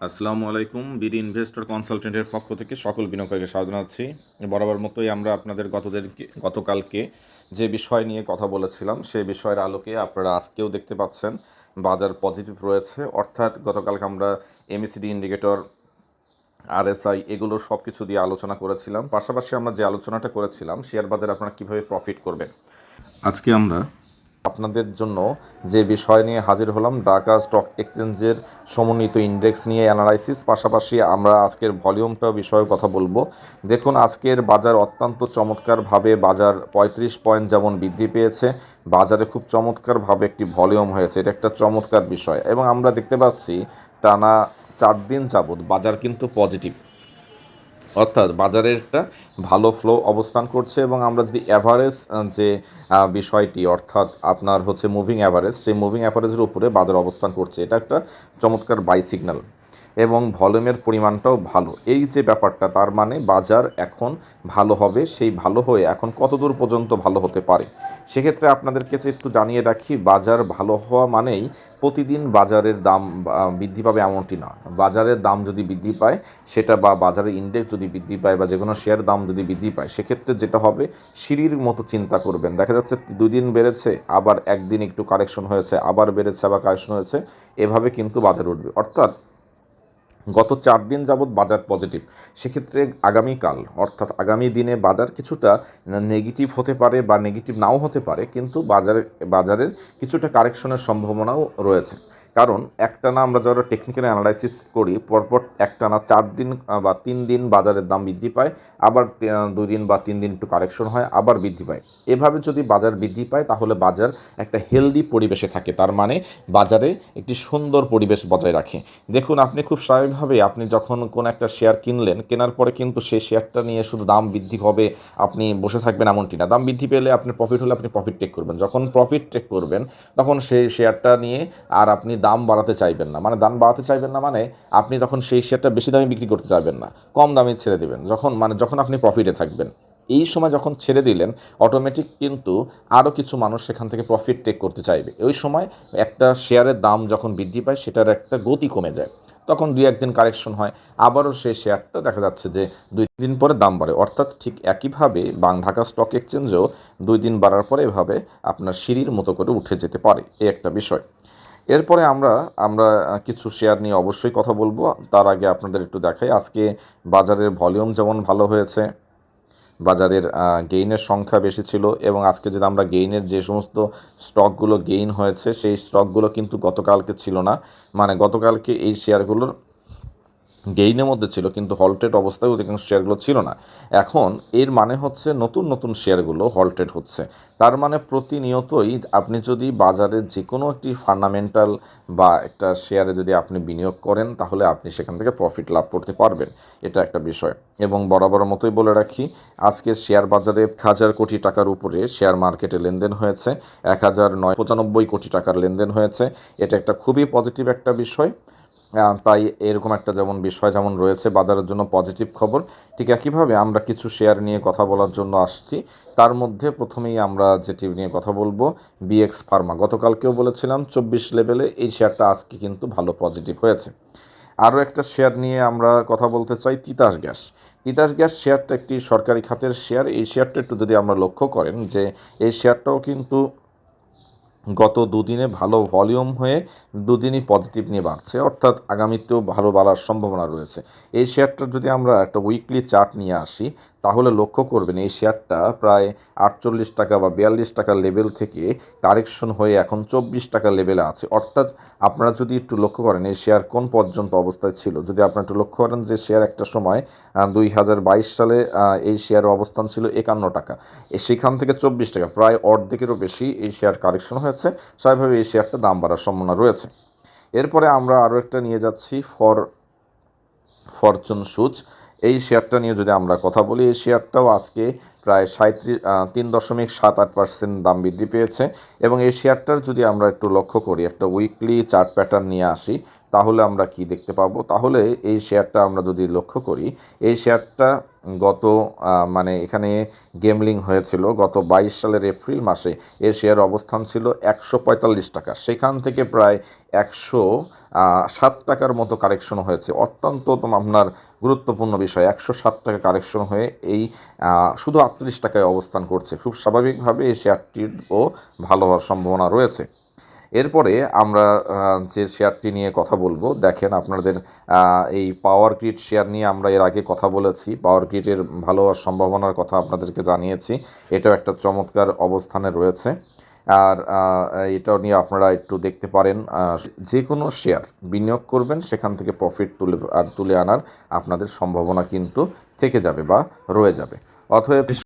আসসালামু আলাইকুম, BD investor কনসালটেন্টের পক্ষ থেকে সকল বিনিয়োগকারীকে স্বাগত জানাচ্ছি। বরাবর মতোই আমরা আপনাদের গতদেরকে, গতকালকে যে বিষয় নিয়ে কথা বলেছিলাম সেই বিষয়ের আলোকে আপনারা আজকেও দেখতে পাচ্ছেন, বাজার পজিটিভ রয়েছে। অর্থাৎ গতকালকে আমরা এমএসিডি ইন্ডিকেটর আরএসআই এগুলো সব কিছু দিয়ে আলোচনা করেছিলাম। পাশাপাশি আমরা যে আলোচনাটা করেছিলাম শেয়ার বাজারে আপনারা কীভাবে প্রফিট করবেন? আজকে আমরা আপনাদের জন্য যে বিষয় নিয়ে হাজির হলাম, ঢাকা স্টক এক্সচেঞ্জের সমন্বিত ইন্ডেক্স নিয়ে অ্যানালাইসিস। পাশাপাশি আমরা আজকের ভলিউমটা বিষয়ে কথা বলব। দেখুন, আজকের বাজার অত্যন্ত চমৎকারভাবে বাজার পঁয়ত্রিশ পয়েন্ট যেমন বৃদ্ধি পেয়েছে, বাজারে খুব চমৎকারভাবে একটি ভলিউম হয়েছে। এটা একটা চমৎকার বিষয়। এবং আমরা দেখতে পাচ্ছি, টানা চার দিন যাবৎ বাজার কিন্তু পজিটিভ। অর্থাৎ বাজারের একটা ভালো ফ্লো অবস্থান করছে এবং আমরা যদি অ্যাভারেজ যে বিষয়টি, অর্থাৎ আপনার হচ্ছে মুভিং অ্যাভারেজ সেই মুভিং অ্যাভারেজের উপরে বাজার অবস্থান করছে। এটা একটা চমৎকার বাই সিগন্যাল এবং ভলিউমের পরিমাণটাও ভালো। এই যে ব্যাপারটা, তার মানে বাজার এখন ভালো হবে, সেই ভালো হয়ে এখন কতদূর পর্যন্ত ভালো হতে পারে? সেক্ষেত্রে আপনাদেরকে একটু জানিয়ে রাখি, বাজার ভালো হওয়া মানেই প্রতিদিন বাজারের দাম বৃদ্ধি পাবে এমনটি না। বাজারের দাম যদি বৃদ্ধি পায়, সেটা বা বাজারের ইন্ডেক্স যদি বৃদ্ধি পায় বা যে কোনো শেয়ার দাম যদি বৃদ্ধি পায়, সেক্ষেত্রে যেটা হবে, সিঁড়ির মতো চিন্তা করবেন। দেখা যাচ্ছে দুই দিন বেড়েছে, আবার একদিন একটু কারেকশন হয়েছে, আবার বেড়েছে, আবার কারেকশন হয়েছে, এভাবে কিন্তু বাজার উঠবে। অর্থাৎ গত চার দিন যাবৎ বাজার পজিটিভ। সেক্ষেত্রে আগামীকাল, অর্থাৎ আগামী দিনে বাজার কিছুটা নেগেটিভ হতে পারে বা নেগেটিভ নাও হতে পারে, কিন্তু বাজারে, বাজারের কিছুটা কারেকশনের সম্ভাবনাও রয়েছে। কারণ একটানা আমরা যারা টেকনিক্যাল অ্যানালাইসিস করি, পরপর একটানা চার দিন বা তিন দিন বাজারের দাম বৃদ্ধি পায়, আবার দুই দিন বা তিন দিন একটু কারেকশন হয়, আবার বৃদ্ধি পায়। এভাবে যদি বাজার বৃদ্ধি পায়, তাহলে বাজার একটা হেলদি পরিবেশে থাকে। তার মানে বাজারে একটি সুন্দর পরিবেশ বজায় রাখে। দেখুন, আপনি খুব স্বাভাবিকভাবে আপনি যখন কোনো একটা শেয়ার কিনলেন, কেনার পরে কিন্তু সেই শেয়ারটা নিয়ে শুধু দাম বৃদ্ধি হবে, আপনি বসে থাকবেন এমনটি না। দাম বৃদ্ধি পেলে আপনি প্রফিট হলে আপনি প্রফিট টেক করবেন। যখন প্রফিট টেক করবেন, তখন সেই শেয়ারটা নিয়ে আর আপনি দাম বাড়াতে চাইবেন না। মানে দাম বাড়াতে চাইবেন না মানে আপনি তখন সেই শেয়ারটা বেশি দামে বিক্রি করতে চাইবেন না। কম দামে ছেড়ে দেবেন। যখন মানে যখন আপনি প্রফিটে থাকবেন। এই সময় যখন ছেড়ে দিলেন অটোমেটিক কিন্তু আরও কিছু মানুষ সেখান থেকে প্রফিট টেক করতে চাইবে। ওই সময় একটা শেয়ারের দাম যখন বৃদ্ধি পায়, সেটার একটা গতি কমে যায়। তখন দুই একদিন কারেকশন হয়। আবারও সেই শেয়ারটা দেখা যাচ্ছে যে দুই দিন পরে দাম বাড়ে। অর্থাৎ ঠিক একইভাবে বাং ঢাকা স্টক এক্সচেঞ্জও দুই দিন বাড়ার পরে এভাবে আপনার সিঁড়ির মতো করে উঠে যেতে পারে। এই একটা বিষয়। এরপরে আমরা আমরা কিছু শেয়ার নিয়ে অবশ্যই কথা বলব। তার আগে আপনাদের একটু দেখাই, আজকে বাজারের ভলিউম যেমন ভালো হয়েছে, বাজারের গেইনের সংখ্যা বেশি ছিল এবং আজকে যদি আমরা গেইনের যে সমস্ত স্টকগুলো গেইন হয়েছে, সেই স্টকগুলো কিন্তু গতকালকে ছিল না। মানে গতকালকে এই শেয়ারগুলোর গেইনের মধ্যে ছিল, কিন্তু হলটেড অবস্থায় অধিকাংশ শেয়ারগুলো ছিল না। এখন এর মানে হচ্ছে নতুন নতুন শেয়ারগুলো হলটেড হচ্ছে। তার মানে প্রতিনিয়তই আপনি যদি বাজারে যে কোনো একটি ফান্ডামেন্টাল বা একটা শেয়ারে যদি আপনি বিনিয়োগ করেন, তাহলে আপনি সেখান থেকে প্রফিট লাভ করতে পারবেন। এটা একটা বিষয়। এবং বরাবর মতোই বলে রাখি, আজকে শেয়ার বাজারে এক হাজার কোটি টাকার উপরে শেয়ার মার্কেটে লেনদেন হয়েছে। এক হাজার নয় পঁচানব্বই কোটি টাকার লেনদেন হয়েছে। এটা একটা খুবই পজিটিভ একটা বিষয়। তাই এরকম একটা যেমন বিষয় যেমন রয়েছে, বাজারের জন্য পজিটিভ খবর। ঠিক একইভাবে আমরা কিছু শেয়ার নিয়ে কথা বলার জন্য আসছি। তার মধ্যে প্রথমেই আমরা যেটি নিয়ে কথা বলব বিএক্স ফার্মা গতকালকেও বলেছিলাম, চব্বিশ লেভেলে এই শেয়ারটা আজকে কিন্তু ভালো পজিটিভ হয়েছে। আরও একটা শেয়ার নিয়ে আমরা কথা বলতে চাই, তিতাস গ্যাস। তিতাস গ্যাস শেয়ারটা একটি সরকারি খাতের শেয়ার এই শেয়ারটা একটু যদি আমরা লক্ষ্য করেন যে, এই শেয়ারটাও কিন্তু গত দুদিনে ভালো ভলিউম হয়ে দুদিনই পজিটিভ নিয়ে বাড়ছে। অর্থাৎ আগামীতেও ভালো বাড়ার সম্ভাবনা রয়েছে। এই শেয়ারটার যদি আমরা একটা উইকলি চার্ট নিয়ে আসি, তাহলে লক্ষ্য করবেন এই শেয়ারটা প্রায় আটচল্লিশ টাকা বা বিয়াল্লিশ টাকা লেভেল থেকে কারেকশন হয়ে এখন চব্বিশ টাকা লেভেলে আছে। অর্থাৎ আপনারা যদি একটু লক্ষ্য করেন, এই শেয়ার কোন পর্যন্ত অবস্থায় ছিল? যদি আপনারা একটু লক্ষ্য করেন যে শেয়ার একটা সময় দুই হাজার বাইশ সালে এই শেয়ারের অবস্থান ছিল একান্ন টাকা। সেখান থেকে চব্বিশ টাকা, প্রায় অর্ধেকেরও বেশি এই শেয়ার কারেকশন হয়েছে। স্বাভাবিকভাবে এই শেয়ারটা দাম বাড়ার সম্ভাবনা রয়েছে। এরপরে আমরা আরও একটা নিয়ে যাচ্ছি, ফর, ফরচুন সুচ এই শেয়ারটা নিয়ে যদি আমরা কথা বলি, এই শেয়ারটাও আজকে প্রায় সাঁত্রিশ তিন দশমিক সাত আট পার্সেন্ট দাম বৃদ্ধি পেয়েছে এবং এই শেয়ারটার যদি আমরা একটু লক্ষ্য করি, একটা উইকলি চার্ট প্যাটার্ন নিয়ে আসি, তাহলে আমরা কি দেখতে পাবো? তাহলে এই শেয়ারটা আমরা যদি লক্ষ্য করি, এই শেয়ারটা গত মানে এখানে গেমলিং হয়েছিল, গত বাইশ সালের এপ্রিল মাসে এর শেয়ার অবস্থান ছিল একশো পঁয়তাল্লিশ টাকা। সেখান থেকে প্রায় একশো সাত টাকার মতো কারেকশন হয়েছে। অত্যন্ত আপনার গুরুত্বপূর্ণ বিষয়, একশো সাত টাকা কারেকশন হয়ে এই শুধু আটত্রিশ টাকায় অবস্থান করছে। খুব স্বাভাবিকভাবে এই শেয়ারটিরও ভালো হওয়ার সম্ভাবনা রয়েছে। এরপরে আমরা যে শেয়ারটি নিয়ে কথা বলব, দেখেন আপনাদের এই পাওয়ার গ্রিড শেয়ার নিয়ে আমরা এর আগে কথা বলেছি। পাওয়ার গ্রিডের ভালো হওয়ার সম্ভাবনার কথা আপনাদেরকে জানিয়েছি। এটাও একটা চমৎকার অবস্থানে রয়েছে। আর এটাও নিয়ে আপনারা একটু দেখতে পারেন যে কোনো শেয়ার বিনিয়োগ করবেন, সেখান থেকে প্রফিট তুলে, আর তুলে আনার আপনাদের সম্ভাবনা কিন্তু থেকে যাবে বা রয়ে যাবে। অতএব